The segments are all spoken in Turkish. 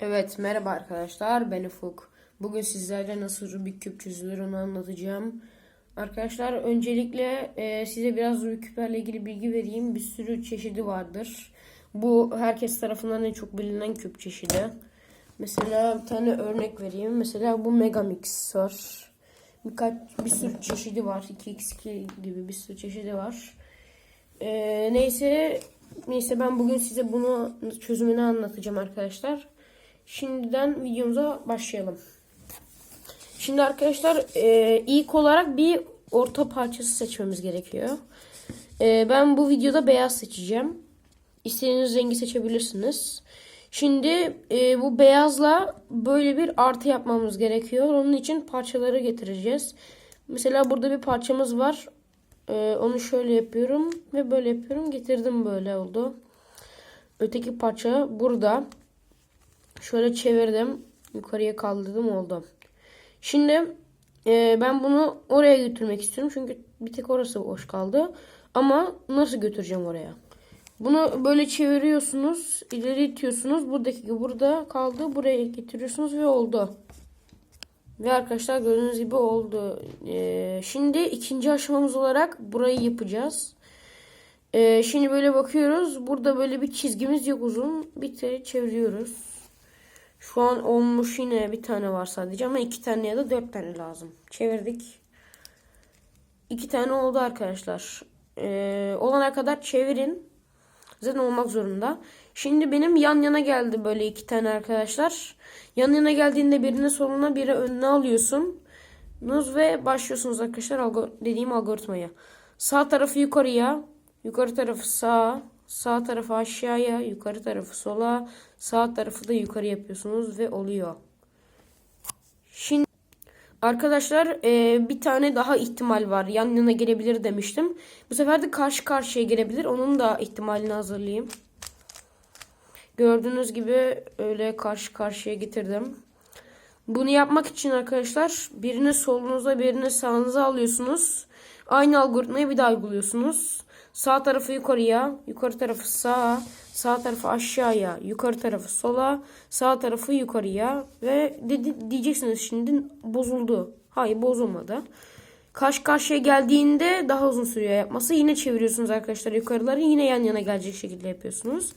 Evet merhaba arkadaşlar ben Ufuk. Bugün sizlerle nasıl Rubik küp çözülür onu anlatacağım. Arkadaşlar öncelikle e, size biraz Rubik küplerle ilgili bilgi vereyim. Bir sürü çeşidi vardır. Bu herkes tarafından en çok bilinen küp çeşidi. Mesela bir tane örnek vereyim. Mesela bu Megamix var. Birkaç bir sürü çeşidi var. 2x2 gibi bir sürü çeşidi var. E, neyse neyse ben bugün size bunu çözümünü anlatacağım arkadaşlar. Şimdiden videomuza başlayalım. Şimdi arkadaşlar e, ilk olarak bir orta parçası seçmemiz gerekiyor. E, ben bu videoda beyaz seçeceğim. İstediğiniz rengi seçebilirsiniz. Şimdi e, bu beyazla böyle bir artı yapmamız gerekiyor. Onun için parçaları getireceğiz. Mesela burada bir parçamız var. E, onu şöyle yapıyorum ve böyle yapıyorum. Getirdim böyle oldu. Öteki parça burada. Şöyle çevirdim. Yukarıya kaldırdım oldu. Şimdi e, ben bunu oraya götürmek istiyorum. Çünkü bir tek orası boş kaldı. Ama nasıl götüreceğim oraya? Bunu böyle çeviriyorsunuz. ileri itiyorsunuz. Buradaki burada kaldı. Buraya getiriyorsunuz ve oldu. Ve arkadaşlar gördüğünüz gibi oldu. E, şimdi ikinci aşamamız olarak burayı yapacağız. E, şimdi böyle bakıyoruz. Burada böyle bir çizgimiz yok uzun. Bir çeviriyoruz. Şu an olmuş yine bir tane var sadece ama iki tane ya da dört tane lazım. Çevirdik. İki tane oldu arkadaşlar. Ee, olana kadar çevirin. Zaten olmak zorunda. Şimdi benim yan yana geldi böyle iki tane arkadaşlar. Yan yana geldiğinde birini soluna biri önüne alıyorsun. Nuz ve başlıyorsunuz arkadaşlar dediğim algoritmaya. Sağ tarafı yukarıya, yukarı tarafı sağa, sağ tarafı aşağıya, yukarı tarafı sola, sağ tarafı da yukarı yapıyorsunuz ve oluyor. Şimdi arkadaşlar e, bir tane daha ihtimal var. Yan yana gelebilir demiştim. Bu sefer de karşı karşıya gelebilir. Onun da ihtimalini hazırlayayım. Gördüğünüz gibi öyle karşı karşıya getirdim. Bunu yapmak için arkadaşlar birini solunuza birini sağınıza alıyorsunuz. Aynı algoritmayı bir daha uyguluyorsunuz. Sağ tarafı yukarıya, yukarı tarafı sağa, sağ tarafı aşağıya, yukarı tarafı sola, sağ tarafı yukarıya ve de, diyeceksiniz şimdi bozuldu. Hayır bozulmadı. Karşı karşıya geldiğinde daha uzun sürüyor yapması. Yine çeviriyorsunuz arkadaşlar yukarıları. Yine yan yana gelecek şekilde yapıyorsunuz.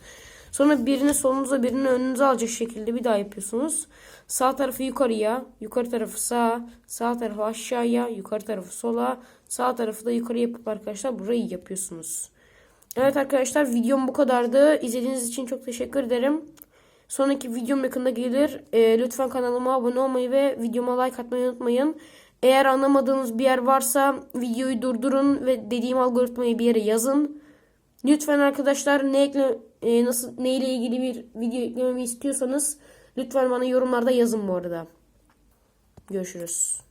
Sonra birini solunuza birini önünüze alacak şekilde bir daha yapıyorsunuz. Sağ tarafı yukarıya, yukarı tarafı sağa, sağ tarafı aşağıya, yukarı tarafı sola, sağ tarafı da yukarı yapıp arkadaşlar burayı yapıyorsunuz. Evet arkadaşlar videom bu kadardı. İzlediğiniz için çok teşekkür ederim. Sonraki videom yakında gelir. E, lütfen kanalıma abone olmayı ve videoma like atmayı unutmayın. Eğer anlamadığınız bir yer varsa videoyu durdurun ve dediğim algoritmayı bir yere yazın. Lütfen arkadaşlar ne ekle, e, nasıl ne ile ilgili bir video eklememi istiyorsanız lütfen bana yorumlarda yazın bu arada. Görüşürüz.